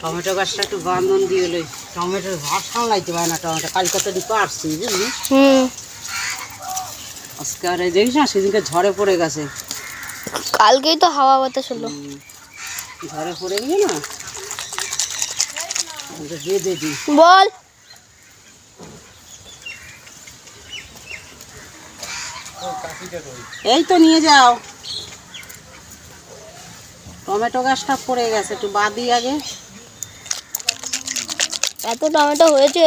Tomato গাছটা একটু বান্ধন দিয়ে লই। টমেটোর ভাত সামলাইতে পারে না টমেটো কালকে তো দিকে আসছি বুঝলি? আজকে আর দেখিস না সেদিনকে ঝড়ে পড়ে গেছে। কালকেই তো হাওয়া বাতাস হলো। ঝড়ে পড়ে গিয়ে না? ওকে বেঁধে দিই বল। এই তো নিয়ে যাও। টমেটো গাছটা পড়ে গেছে একটু বাদি আগে। এত টমেটো হয়েছে।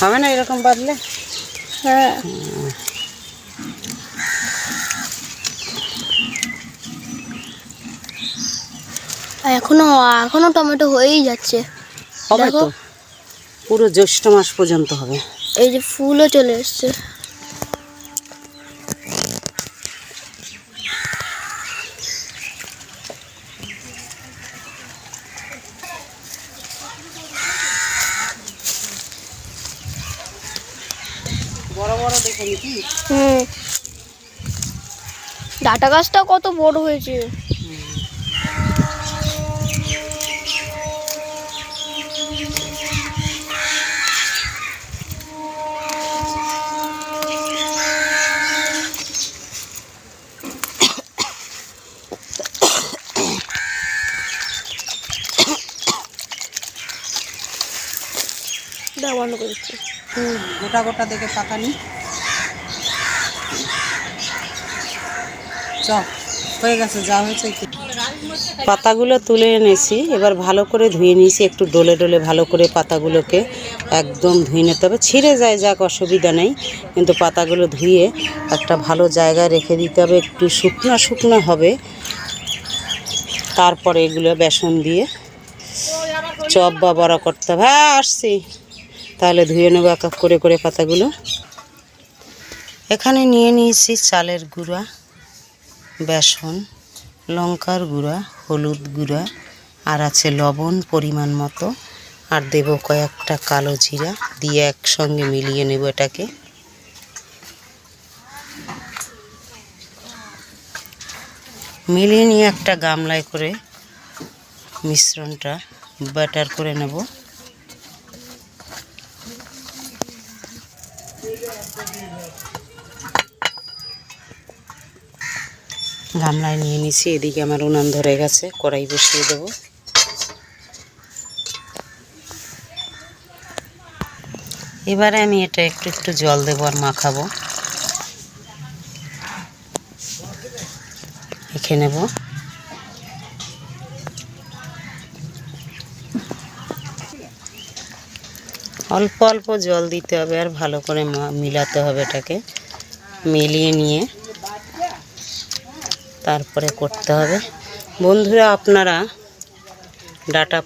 হবে না এরকম বাদলে? হ্যাঁ। এখনও এখনও টমেটো হয়েই যাচ্ছে। হবে তো। পুরো জ্যৈষ্ঠ মাস পর্যন্ত হবে। এই যে ফুলও চলে এসছে। বড় দেখে নাকি হুম। ডাটা গাছটা কত বড় হয়েছে। গোটা গোটা দেখে পাতা হয়ে গেছে, যা পাতাগুলো তুলে এনেছি, এবার ভালো করে ধুয়ে নিয়েছি, একটু ডলে ডলে ভালো করে পাতাগুলোকে একদম ধুয়ে নিতে হবে। ছিঁড়ে যায়, যাক, অসুবিধা নেই, কিন্তু পাতাগুলো ধুয়ে একটা ভালো জায়গায় রেখে দিতে হবে, একটু শুকনো শুকনো হবে। তারপরে এগুলো বেসন দিয়ে চপ বা বড়া করতে হবে। হ্যাঁ আসছি। তাহলে ধুয়ে নেব এক এক করে করে পাতাগুলো। এখানে নিয়ে নিয়েছি চালের গুঁড়া। বেসন, লঙ্কার গুঁড়া, হলুদ গুঁড়া, আর আছে লবণ পরিমাণ মতো। আর দেবো কয়েকটা কালো জিরা দিয়ে একসঙ্গে মিলিয়ে নেব এটাকে। মিলিয়ে নিয়ে একটা গামলায় করে মিশ্রণটা ব্যাটার করে নেব। গামলায় নিয়ে নিছি, এদিকে আমার উনান ধরে গেছে, কড়াই বসিয়ে দেব। এবারে আমি এটা একটু একটু জল দেবো আর মাখাবো। মেখে নেব। অল্প অল্প জল দিতে হবে আর ভালো করে মিলাতে হবে এটাকে। মিলিয়ে নিয়ে তারপরে করতে হবে। বন্ধুরা, আপনারা ডাটা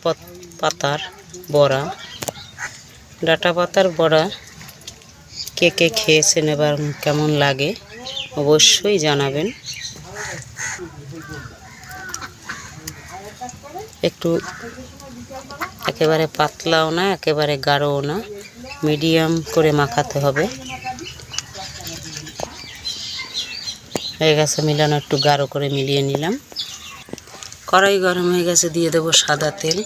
পাতার বড়া, ডাটা পাতার বড়া কে কে খেয়েছেন এবার কেমন লাগে অবশ্যই জানাবেন। একটু একেবারে পাতলাও না, একেবারে গাঢ়ও না, মিডিয়াম করে মাখাতে হবে। হয়ে গেছে, মিলানো একটু গাঢ় করে মিলিয়ে নিলাম। কড়াই গরম হয়ে গেছে, দিয়ে দেবো সাদা তেল।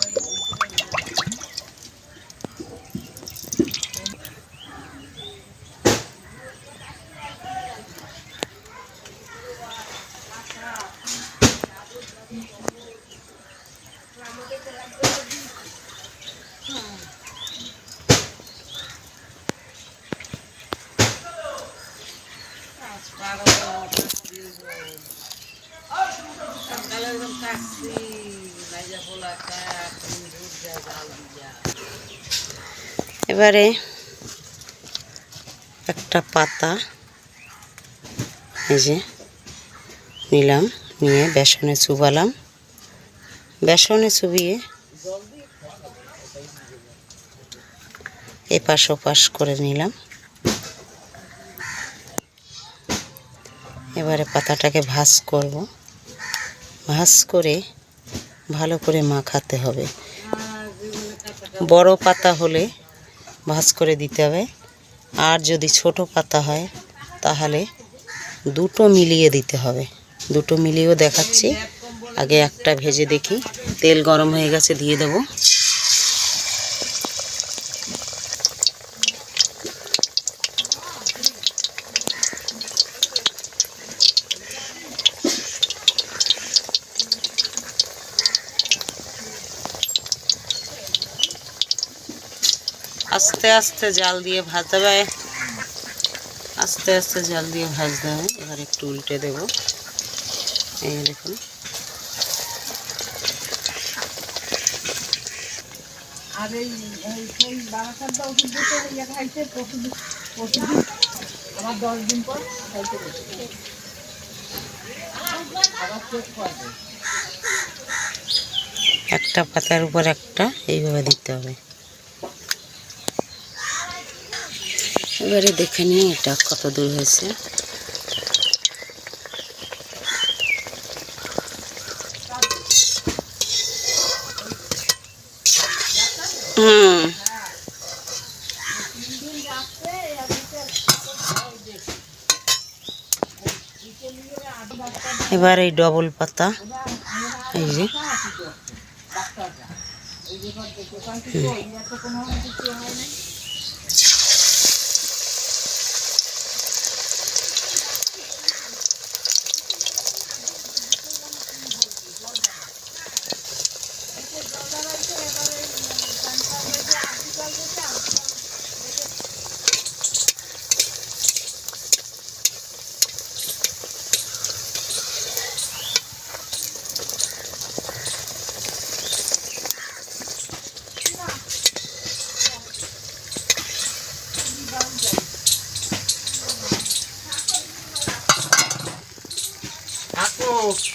এবারে একটা পাতা এই যে নিলাম, নিয়ে বেসনে চুবালাম। বেসনে চুবিয়ে এপাশ ওপাশ করে নিলাম। এবারে পাতাটাকে ভাজ করব। ভাজ করে ভালো করে মাখাতে হবে। বড় পাতা হলে ভাজ করে দিতে হবে। আর যদি ছোট পাতা হয়, তাহলে দুটো মিলিয়ে দিতে হবে। দুটো মিলিয়েও দেখাচ্ছি। আগে একটা ভেজে দেখি। তেল গরম হয়ে গেছে, দিয়ে দেবো। আস্তে আস্তে জাল দিয়ে ভাজতে হবে। আস্তে আস্তে জাল দিয়ে ভাজতে হবে। এবার একটু উল্টে দেব। এই দেখুন। একটা পাতার উপর একটা এইভাবে দিতে হবে। এবারে দেখে নিই এটা কত দূর হয়েছে। হুম। এবার এই ডবল পাতা। এই যে। olsun.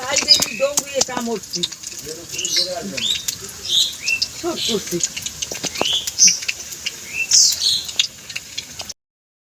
Haydi donguya tam olsun. Çok olsun.